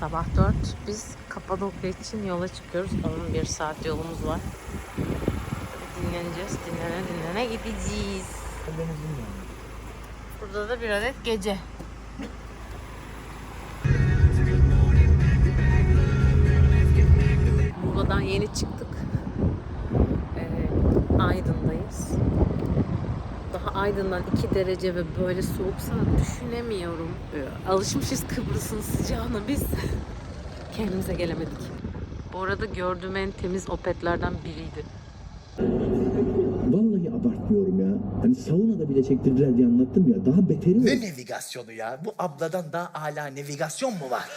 Sabah 4. Biz Kapadokya için yola çıkıyoruz. 11 saat yolumuz var. Dinleneceğiz. Dinlene dinlene gideceğiz. Burada da bir adet gece. Muğla'dan yeni çıktık. Ee, Aydın'dayız. Aydın'dan 2 derece ve böyle soğuksa düşünemiyorum. Alışmışız Kıbrıs'ın sıcağına biz. Kendimize gelemedik. Bu arada gördüğüm en temiz opetlerden biriydi. Vallahi abartmıyorum ya. Hani saunada bile çektirdiler diye anlattım ya. Daha beteri Ne navigasyonu ya? Bu abladan daha hala navigasyon mu var?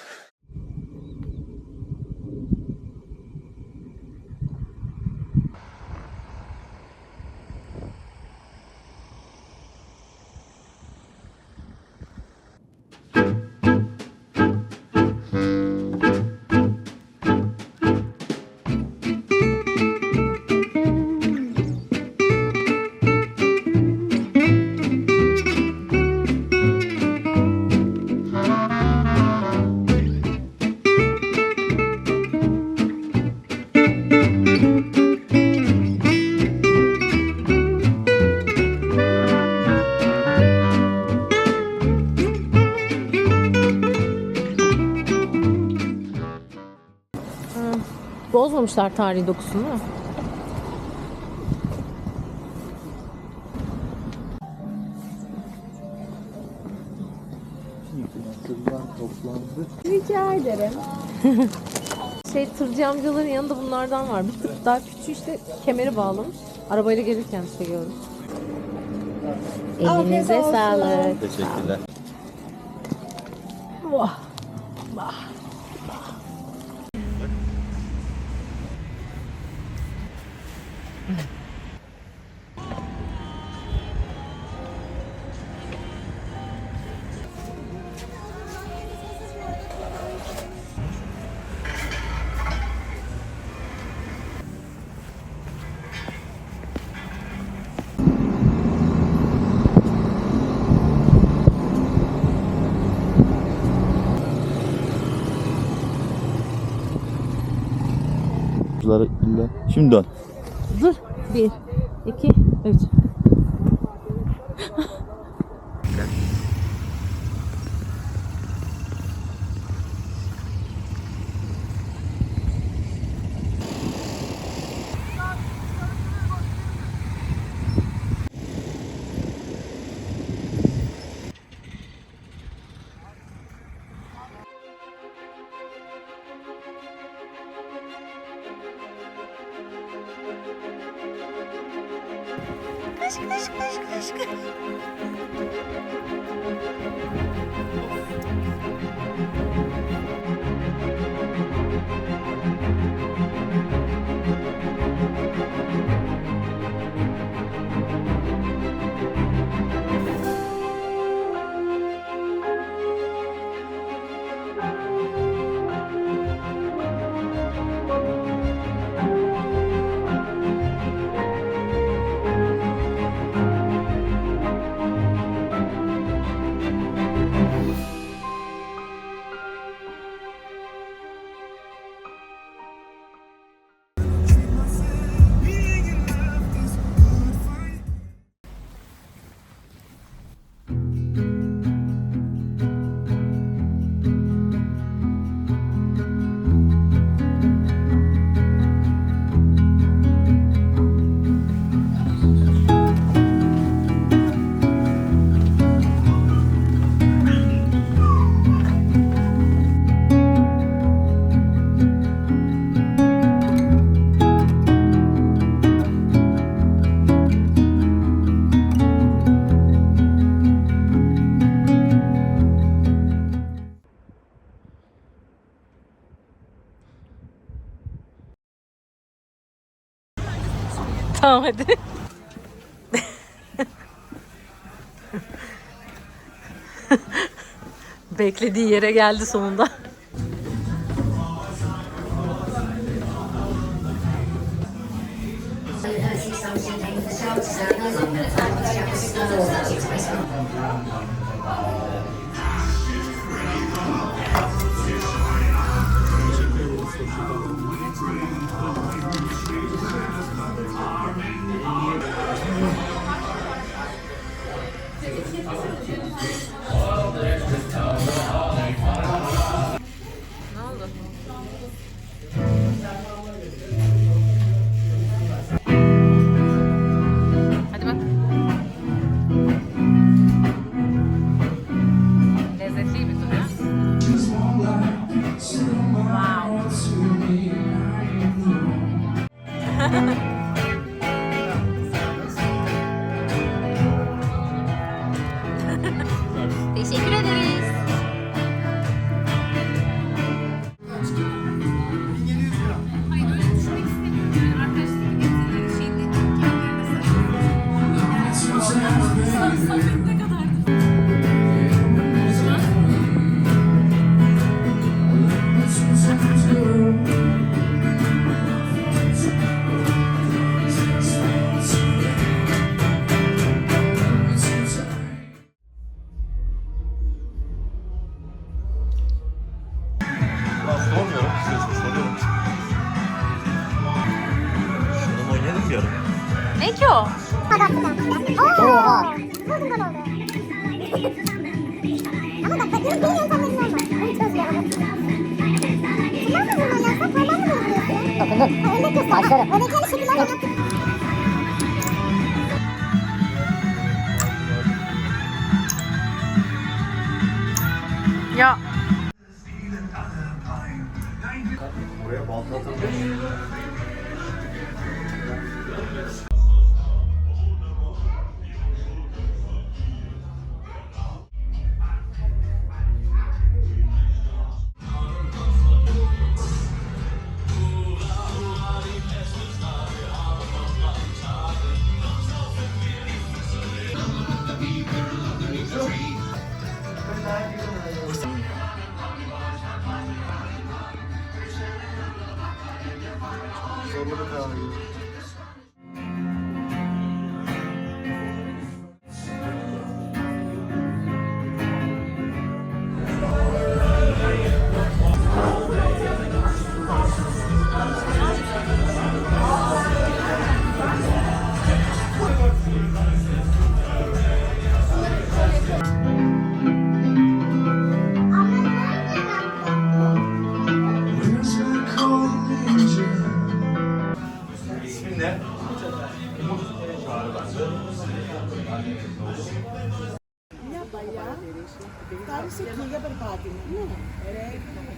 Bozmamışlar tarihi dokusunu? Rica ederim. şey tırcı amcaların yanında bunlardan var. Bir tık daha küçüğü işte kemeri bağlamış. Arabayla gelirken işte gördüm. Elinize sağlık. Teşekkürler. Vah. Şimdi dön. Dur. Bir, iki, Ромашка. Hadi. Beklediği yere geldi sonunda. Örnek göster. Başlarım. Örneklerle şekiller yap. Ya little you.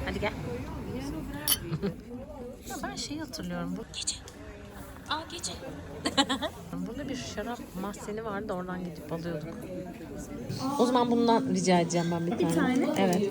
Hadi gel. ya ben şey hatırlıyorum bu gece. Aa gece. Burada bir şarap mahzeni vardı oradan gidip alıyorduk. O zaman bundan rica edeceğim ben bir tane. Bir tane? Evet.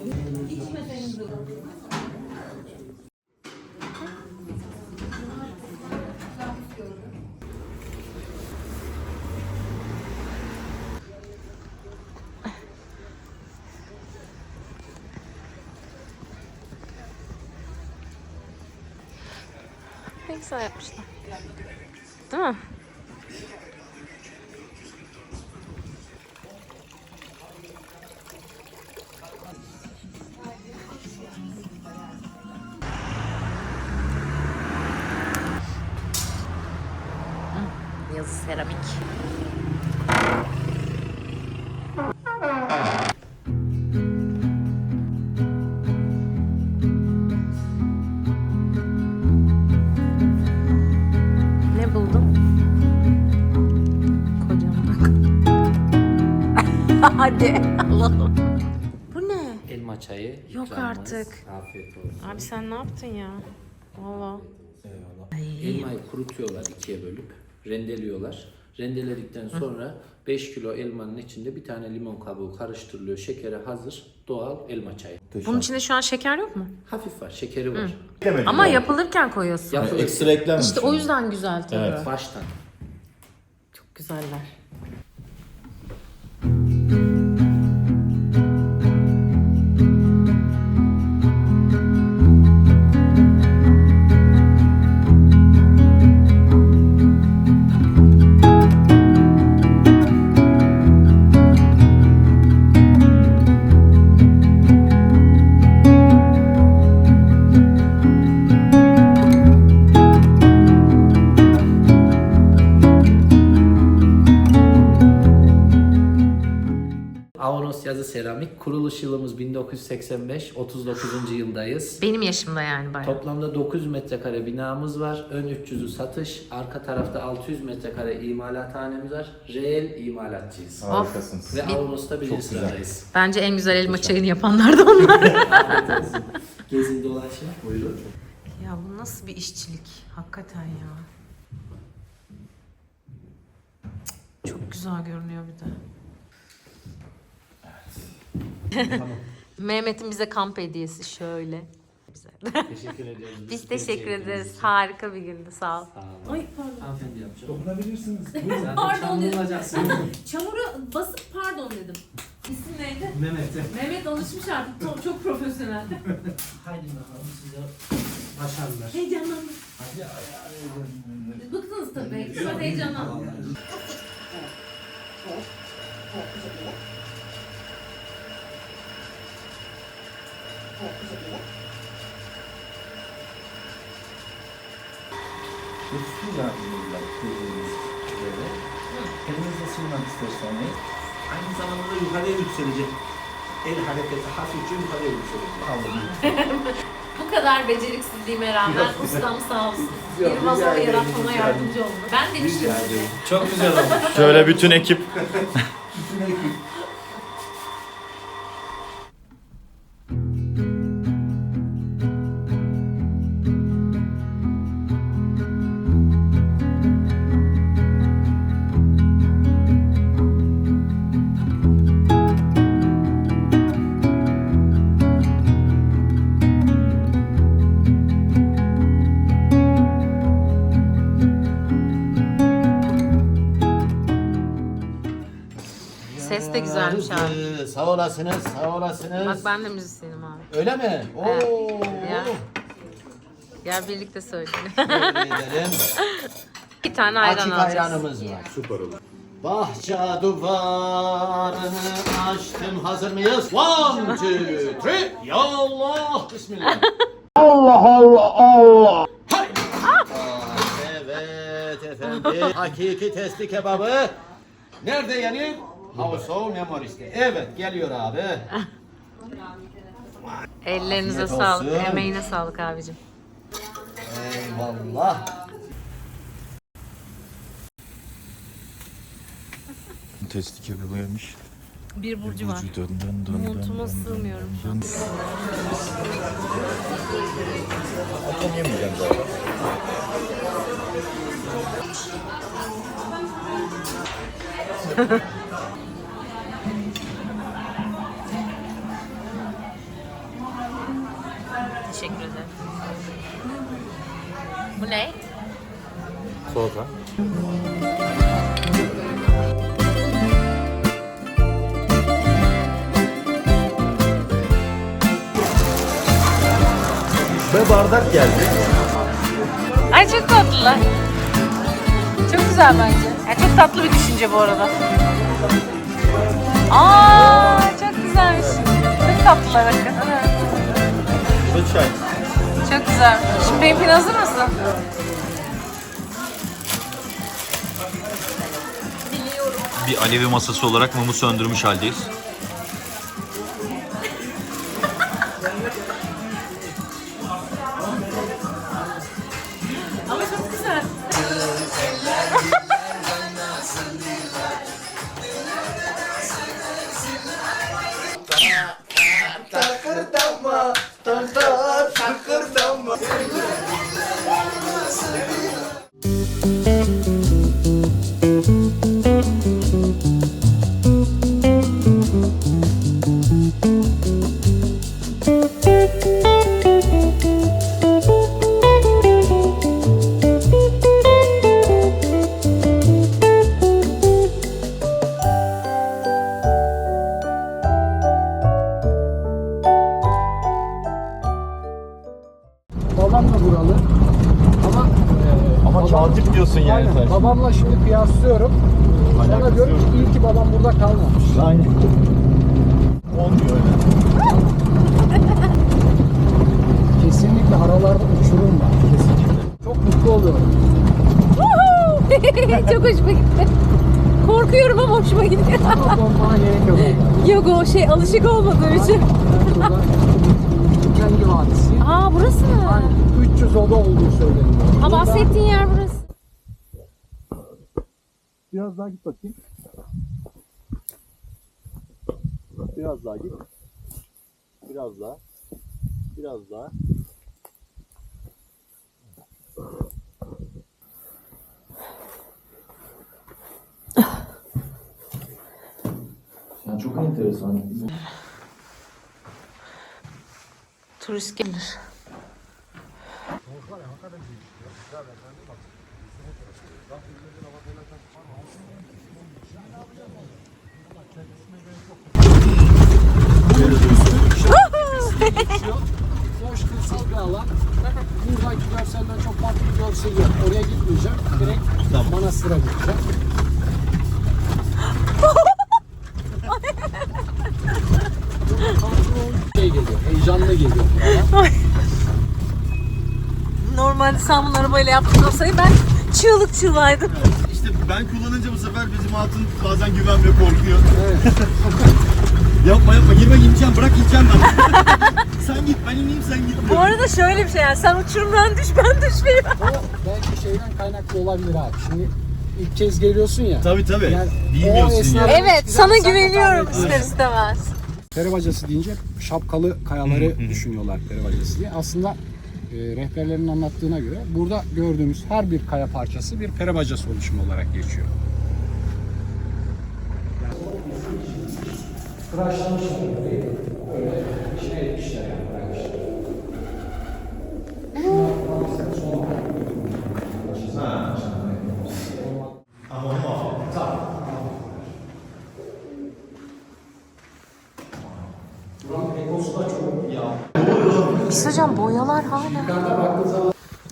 Güzel yapmışlar. Değil mi? Yazı seramik. Hadi Allah'ım. Bu ne? Elma çayı. Yok ikramımız. artık. Afiyet olsun. Abi sen ne yaptın ya? Valla. Elmayı kurutuyorlar ikiye bölüp rendeliyorlar. Rendeledikten sonra 5 kilo elmanın içinde bir tane limon kabuğu karıştırılıyor. Şekeri hazır. Doğal elma çayı. Bunun içinde şu an şeker yok mu? Hafif var, şekeri var. Ama yapılırken koyuyorsun. Yapılır. Ekstra eklenmiş. İşte o yüzden güzel tabii. Baştan. Çok güzeller. Avanos yazı seramik. Kuruluş yılımız 1985. 39. yıldayız. Benim yaşımda yani bayağı. Toplamda 900 metrekare binamız var. Ön 300'ü satış. Arka tarafta 600 metrekare imalathanemiz var. Reel imalatçıyız. Harikasınız. Ve Avanos'ta birinci güzel. sıradayız. Bence en güzel elma çayını yapanlar da onlar. Gezin dolaşın. Buyurun. ya bu nasıl bir işçilik? Hakikaten ya. Çok güzel görünüyor bir de. Mehmet'in bize kamp hediyesi şöyle. Teşekkür ediyoruz. Biz teşekkür ederiz. Harika bir gündü. Sağ ol. Sağ olun. Ay pardon. Hanımefendi yapacağım. Dokunabilirsiniz. Zaten Pardon dedim. olacaksın. Çamura basıp pardon dedim. İsim neydi? Mehmet'e. Mehmet alışmış artık. Çok, çok profesyonel. Haydi bakalım size başarılar. Heyecanlandım. Bıktınız tabii. Kısmet heyecanlandım. Su yardımıyla kıldığımız üzere. Elinizle sığmak isterseniz aynı zamanda da yukarıya yükselecek. El hareketi hafifçe yukarıya yükselecek. Bu kadar beceriksizliğime rağmen ustam sağ olsun. Yok, Bir rica ederim, yaratmama rica yardımcı oldu. Ben demiştim Rica size. ederim. Çok güzel olmuş. Şöyle bütün ekip Bütün ekip güzelmiş abi. Sağ olasınız, sağ olasınız. Bak ben de müzisyenim abi. Öyle mi? Oo. Ya. Gel birlikte söyleyelim. Bir tane ayran Açık alacağız. ayranımız var. Süper olur. Bahçe duvarını açtım. Hazır mıyız? One, two, three. Ya Allah. Bismillah. Allah Allah Allah. Evet efendim. Hakiki testi kebabı. Nerede yenir? Hauso Memoris'te. Evet geliyor abi. Ellerinize Afiyet sağlık. olsun. Emeğine sağlık abicim. Eyvallah. testi kebabı gelmiş. Bir burcu var. Dön dön dön dön. Montuma sığmıyorum şu an. Akşam yemeyeceğim zaten. Soğuk Ve bardak geldi. Ay çok tatlılar. Çok güzel bence. Ya çok tatlı bir düşünce bu arada. Aa çok güzelmiş. Çok tatlılar hakikaten. evet. Bu çay. Çok güzel. Şimdi benimkine hazır mısın? Bir alevi masası olarak mumu söndürmüş haldeyiz. Aa burası mı? Hani 300 oda olduğu söyleniyor. Ha Burada bahsettiğin yer burası. Biraz daha git bakayım. Biraz daha git. Biraz daha. Biraz daha. Yani çok enteresan. Turist gelir. Hoş kırsal bir alan. Buradaki görselden çok farklı bir görsel yok. Oraya gitmeyeceğim. Direkt Manastır'a gideceğim. şey geliyor, heyecanlı geliyor. bana. Normal Normalde sen bunu arabayla yaptın olsaydı ben çığlık çığlaydım. İşte ben kullanınca bu sefer bizim hatun bazen güvenmiyor, korkuyor. yapma yapma, girme ineceğim, bırak ineceğim ben. sen git, ben ineyim sen git. Bu arada şöyle bir şey yani sen uçurumdan düş ben düşmeyeyim. O belki şeyden kaynaklı olabilir abi. Şimdi ilk kez geliyorsun ya. Tabii tabii, Yani bilmiyorsun ya. Evet sana güveniyorum ister istemez. Peri bacası deyince şapkalı kayaları düşünüyorlar peri bacası diye. Aslında e, rehberlerin anlattığına göre burada gördüğümüz her bir kaya parçası bir bacası oluşumu olarak geçiyor. Tıraşlamışlar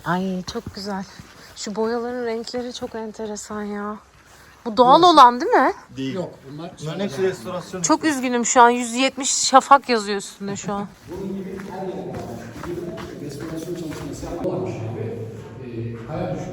Ay çok güzel. Şu boyaların renkleri çok enteresan ya. Bu doğal olan değil mi? Değil. Yok bunlar Bunların hepsi restorasyon. Çok üzgünüm şu an. 170 şafak yazıyor üstünde şu an. restorasyon çalışması yapılmış ve e, kaya düşmüş. Üstad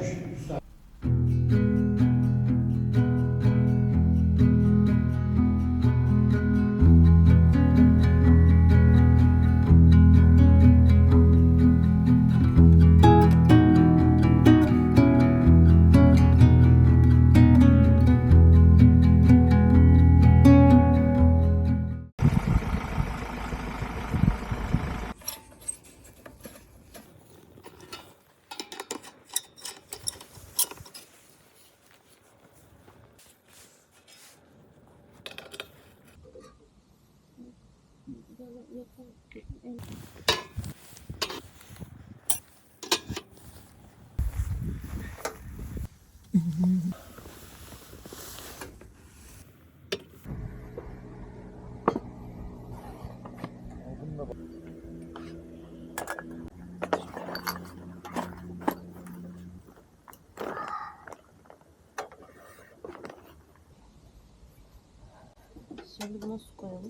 Şimdi buna su koyalım.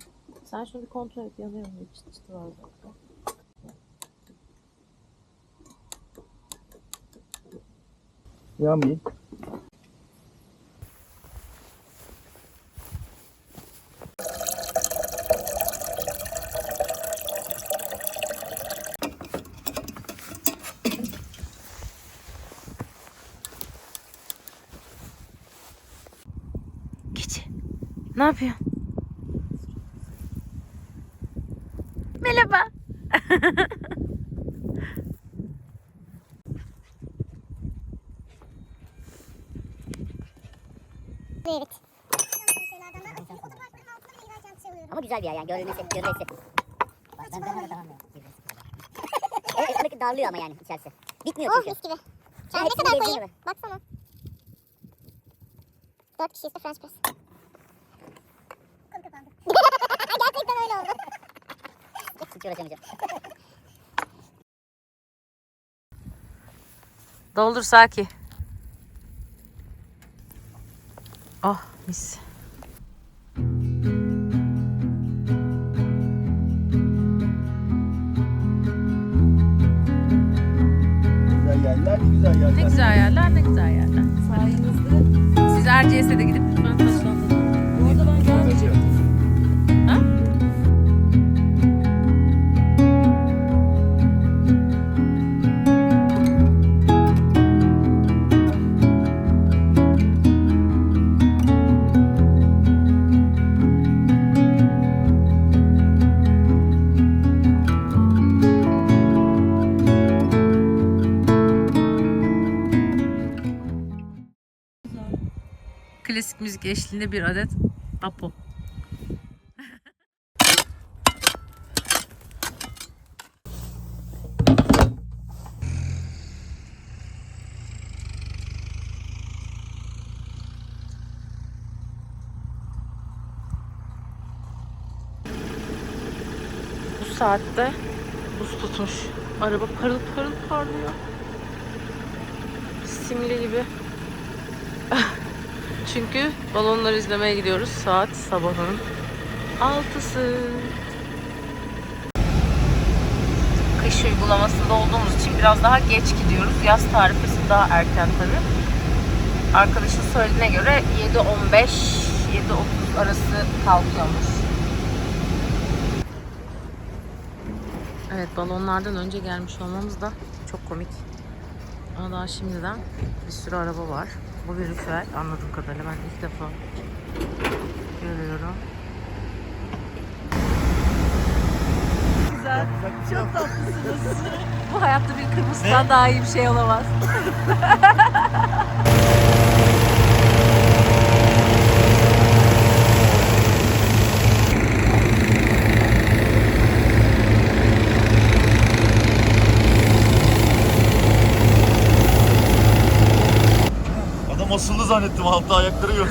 Sen şunu bir kontrol et. Yanıyor mu? Çıt çıtı var zaten. Yummy. Gece. Ne yapıyorsun? Merhaba. Evet. Ama güzel bir yer yani görülmesi, görülmesi. Ben ben tamam Evet, oradaki darlıyor ama yani içerisi. Bitmiyor çünkü. Oh mis gibi. Sen ne kadar koyayım? Baksana. Dört kişiyiz de French press. Konu kapandı. Gerçekten öyle oldu. Hiç uğraşamayacağım. Doldur Saki. Oh mis. Yerler, güzel yerler. Ne güzel yerler, ne güzel yerler. Sayenizde. Siz Erciyes'e de gidip Klasik müzik eşliğinde bir adet Apo. Bu saatte buz tutmuş. Araba parıl parıl parlıyor. Simli gibi. Çünkü balonları izlemeye gidiyoruz. Saat sabahın 6'sı. iş uygulamasında olduğumuz için biraz daha geç gidiyoruz. Yaz tarifesi daha erken tabii. Arkadaşın söylediğine göre 7.15 7.30 arası kalkıyormuş. Evet balonlardan önce gelmiş olmamız da çok komik. Ama daha şimdiden bir sürü araba var. Bu ritüel anladığım kadarıyla ben ilk defa görüyorum. Güzel. Çok tatlısınız. Bu hayatta bir Kıbrıs'tan daha iyi bir şey olamaz. zannettim altta ayakları yok.